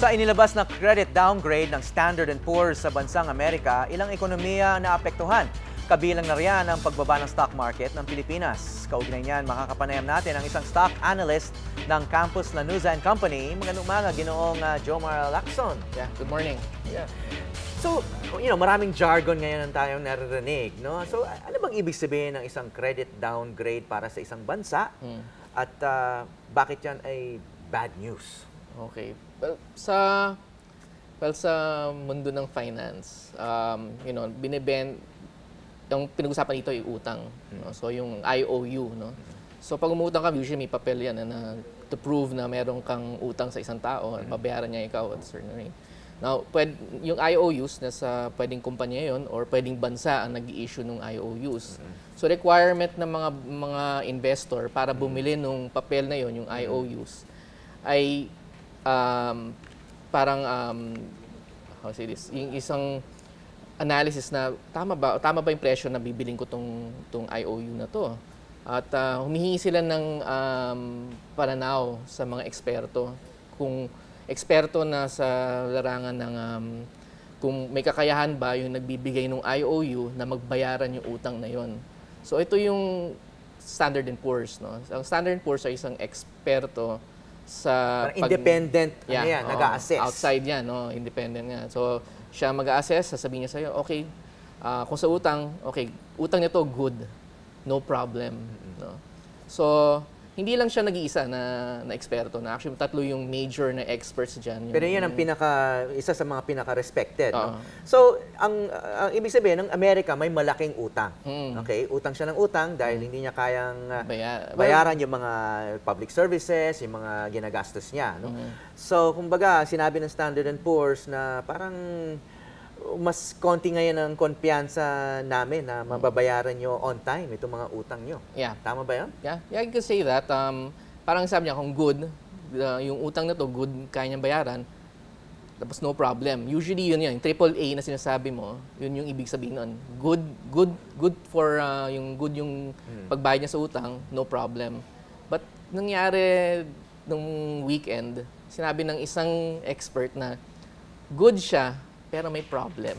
Sa inilabas na credit downgrade ng Standard Poor's sa bansang Amerika, ilang ekonomiya na apektuhan. Kabilang na riyan ang pagbaba ng stock market ng Pilipinas. Kaugnay niyan, makakapanayam natin ang isang stock analyst ng Campus Lanuza and Company. Magandang umaga, ginoong uh, Jomar Lacson. Yeah, good morning. Yeah. So, you know, maraming jargon ngayon ang tayong naririnig, no? So, ano bang ibig sabihin ng isang credit downgrade para sa isang bansa? Hmm. At uh, bakit yan ay bad news? Okay. Well, sa well sa mundo ng finance, um, you know, bineben yung pinag-usapan dito ay utang. No? So yung IOU, no. So pag umutang ka, usually may papel yan na, na to prove na meron kang utang sa isang tao at babayaran niya ikaw at certain rate. Now, pwed, yung IOUs na sa pwedeng kumpanya yon or pwedeng bansa ang nag-i-issue ng IOUs. So requirement ng mga mga investor para bumili nung papel na yon, yung IOUs, ay um, parang um, how say this, yung isang analysis na tama ba tama ba yung presyo na bibiling ko tong tong IOU na to. At uh, humihingi sila ng um, pananaw sa mga eksperto kung eksperto na sa larangan ng um, kung may kakayahan ba yung nagbibigay ng IOU na magbayaran yung utang na yon. So ito yung Standard Poor's, no? Ang Standard Poor's ay isang eksperto sa Parang independent, ano yan, oo, nag-a-assess. Outside yan, no? Independent nga. So, siya mag-a-assess, sasabihin niya sa'yo, okay, ah, kung sa utang, okay, utang nito good, no problem. No? So, hindi lang siya nag-iisa na, na eksperto na. Actually, tatlo yung major na experts dyan. Yung, Pero yan ang pinaka isa sa mga pinaka-respected, no? Oo. So, ang ang ibig sabihin ng Amerika may malaking utang. Mm. Okay? Utang siya ng utang dahil hindi niya kayang uh, Baya- bayaran yung mga public services, yung mga ginagastos niya, no? Mm-hmm. So, kumbaga, sinabi ng Standard Poor's na parang mas konti ngayon ang kumpiyansa namin na mababayaran nyo on time itong mga utang nyo. Yeah. Tama ba yan? Yeah, yeah, I can say that. Um, parang sabi niya, kung good, uh, yung utang na to, good, kaya niyang bayaran, tapos no problem. Usually yun yan, yung triple A na sinasabi mo, yun yung ibig sabihin nun. Good, good, good for uh, yung good yung pagbayad niya sa utang, no problem. But nangyari nung weekend, sinabi ng isang expert na good siya, pero may problem.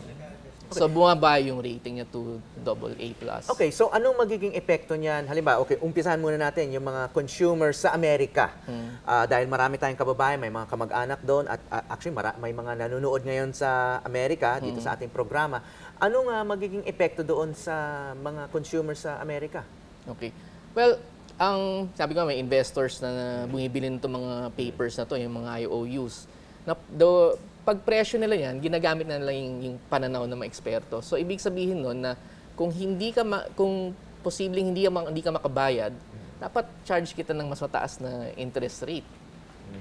So bumaba yung rating niya to double A+. plus. Okay, so anong magiging epekto niyan? Halimbawa, okay, umpisahan muna natin yung mga consumers sa Amerika. Ah, dahil marami tayong kababayan, may mga kamag-anak doon at ah, actually mara- may mga nanonood ngayon sa Amerika dito sa ating programa. Ano nga magiging epekto doon sa mga consumers sa Amerika? Okay. Well, ang sabi ko may investors na bumibili nito mga papers na to, yung mga IOUs. Na, do, pag presyo nila yan, ginagamit na nila yung, yung pananaw ng mga eksperto. So, ibig sabihin nun na kung hindi ka, ma, kung posibleng hindi ka, ma- hindi ka makabayad, dapat charge kita ng mas mataas na interest rate.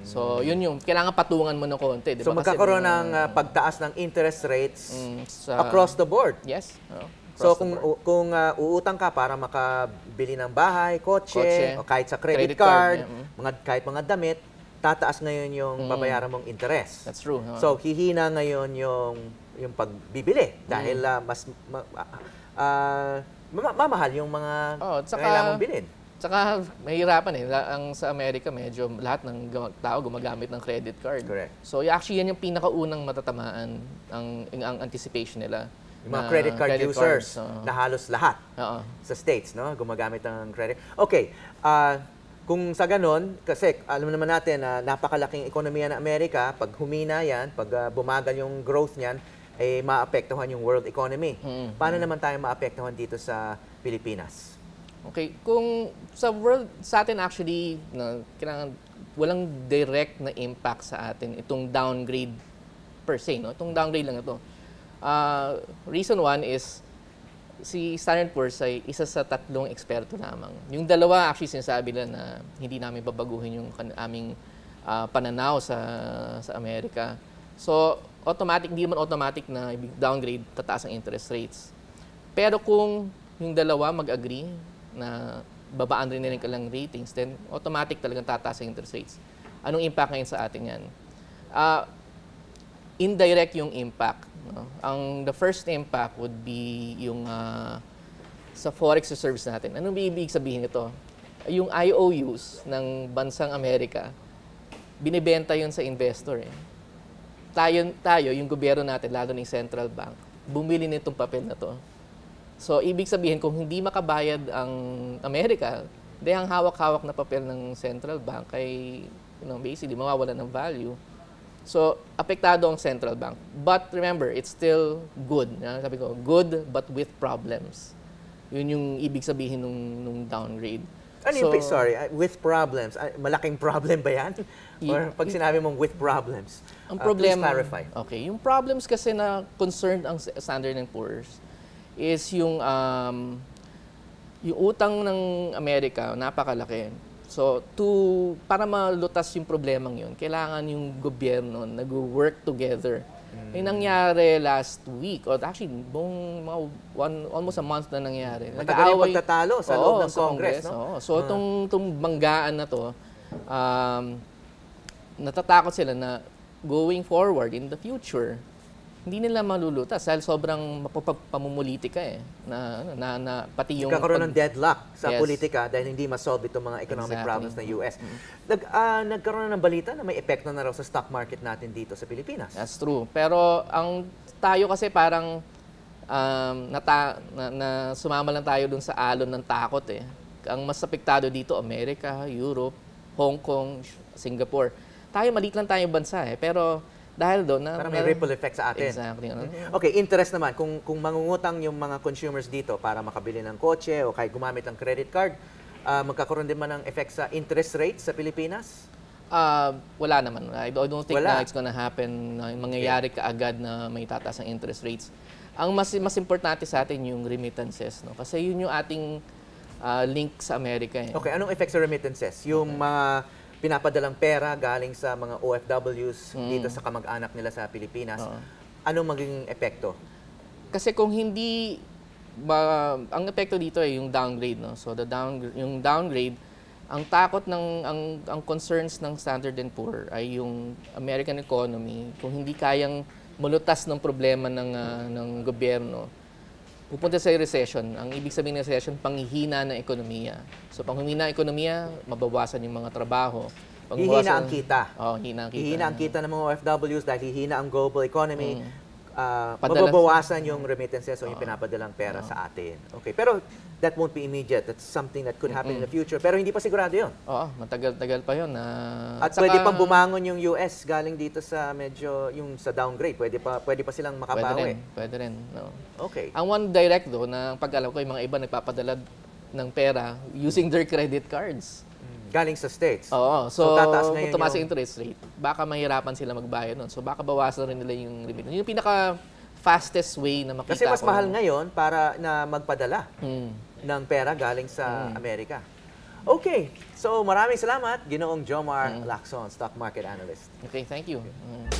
So, yun yung, kailangan patungan mo ng konti. di So ba? Kasi magkakaroon mga- ng ah, pagtaas ng interest rates mm, sa, across the board. Yes. oo, So across the kung board. kung ah, uutang ka para makabili ng bahay, kotse, Kotse, o kahit sa credit, credit card, card, yeah, mm. mga kahit mga damit, tataas ngayon yung babayaran mong interest. That's true. oo. So hihina ngayon yung yung pagbibili dahil Mm. ah, mas ma, ah, ma- mamahal yung mga Oo, at saka- kailangan mong bilhin. Tsaka mahirapan eh. Ang sa Amerika medyo lahat ng tao gumagamit ng credit card. Correct. So actually yan yung pinakaunang matatamaan ang, ang anticipation nila. Yung mga na credit card users cards, oo. na halos lahat Oo. sa states, no? Gumagamit ng credit. Okay, ah, kung sa ganon, kasi alam naman natin na napakalaking ekonomiya ng Amerika, pag humina yan, pag ah, bumagal yung growth niyan, eh maapektuhan yung world economy. Mm. Paano naman tayo maapektuhan dito sa Pilipinas? Okay, kung sa world, sa atin actually, no, kailangan, walang direct na impact sa atin itong downgrade per se. No? Itong downgrade lang ito. Ah, reason one is, si Standard Poor's ay isa sa tatlong eksperto lamang. Yung dalawa actually sinasabi nila na hindi namin babaguhin yung aming ah, pananaw sa sa Amerika. So, automatic, hindi naman automatic na downgrade, tataas ang interest rates. Pero kung yung dalawa mag-agree na babaan rin nila kanilang ratings, then automatic talagang tataas ang interest rates. Anong impact ngayon sa atin yan? Ah, indirect yung impact. Ang the first impact would be yung ah, sa forex reserves natin. Anong ibig sabihin nito? Yung IOUs ng bansang Amerika, binibenta yun sa investor. Eh. tayo, tayo, yung gobyerno natin, lalo yung central bank, bumili nitong papel na to. So, ibig sabihin, kung hindi makabayad ang Amerika, di ang hawak-hawak na papel ng central bank ay, you know, basically, mawawala ng value. So, apektado ang central bank. But remember, it's still good. Yan, Sabi ko, good but with problems. Yun yung ibig sabihin nung, nung downgrade. Ano yung, So, sorry, uh, with problems, ah, malaking problem ba yan? Or pag sinabi mong with problems, Ang uh, problema, please clarify. Okay, yung problems kasi na concerned ang Standard Poor's is yung um, yung utang ng Amerika napakalaki. So, to para malutas yung problemang yun, kailangan yung gobyerno nag-work together. Mm. Yung nangyari last week, or actually, buong mga one, almost a month na nangyari. Matagal yung pagtatalo sa Oo, loob ng sa Congress, no? oo. So, itong, itong banggaan na to, um, natatakot sila na going forward in the future, hindi nila malulutas dahil sobrang mapapamumulitika eh. Na, na, na, pati yung... Nagkakaroon ng deadlock sa Yes. politika dahil hindi masolve itong mga economic Exactly. problems ng US. Nag, ah, nagkaroon na ng balita na may epekto na raw sa stock market natin dito sa Pilipinas. That's true. Pero ang tayo kasi parang um, nata, na, na sumama lang tayo dun sa alon ng takot eh. Ang mas apektado dito, Amerika, Europe, Hong Kong, Singapore. Tayo, maliit lang tayong bansa eh. Pero dahil doon, na, Parang may ripple effect sa atin. Exactly. ano. Okay, interest naman. Kung, kung mangungutang yung mga consumers dito para makabili ng kotse o kahit gumamit ng credit card, ah, magkakaroon din man ng effect sa interest rate sa Pilipinas? Ah, wala naman. I don't think Wala. na it's gonna happen na mangyayari kaagad na may tataas ang interest rates. Ang mas mas importante sa atin yung remittances, no? Kasi yun yung ating ah, link sa Amerika eh. Okay, anong effect sa remittances? Yung mga pinapadalang pera galing sa mga OFWs dito sa kamag-anak nila sa Pilipinas, Mm. Oo. anong magiging epekto? Kasi kung hindi ba, ang epekto dito ay yung downgrade, no? So the down yung downgrade ang takot ng ang ang concerns ng Standard and Poor ay yung American economy kung hindi kayang mulutas ng problema ng ah, ng gobyerno pupunta sa recession. Ang ibig sabihin ng recession, panghihina ng ekonomiya. So, pang humina ang ekonomiya, mababawasan yung mga trabaho. Hihina mabawasan- ang kita. Oo, hihina ang kita. Hihina ang kita ng mga OFWs dahil hihina ang global economy. Ah, Padala- mababawasan yung remittances o yung pinapadalang pera sa atin. Okay, pero that won't be immediate. That's something that could happen in the future. Pero hindi pa sigurado yun. Oo, matagal-tagal pa yun. na At saka- pwede pang bumangon yung US galing dito sa medyo yung sa downgrade. Pwede pa pwede pa silang Pwede rin, makabawi. pwede rin. No. Okay. Ang One Direct do, na pag alam ko, yung mga iba nagpapadala ng pera using their credit cards. Galing sa states. Oo, So, so, tataas kung ngayon tumaas yung- interest rate, baka mahirapan sila magbayad nun. So baka bawasan rin nila yung. Yun yung pinaka fastest way na makita Kasi mas ko. mahal ngayon para na magpadala Hmm. ng pera galing sa Amerika. Okay. So maraming salamat, Ginoong Jomar Lacson, stock market analyst. Okay, thank you. Mm.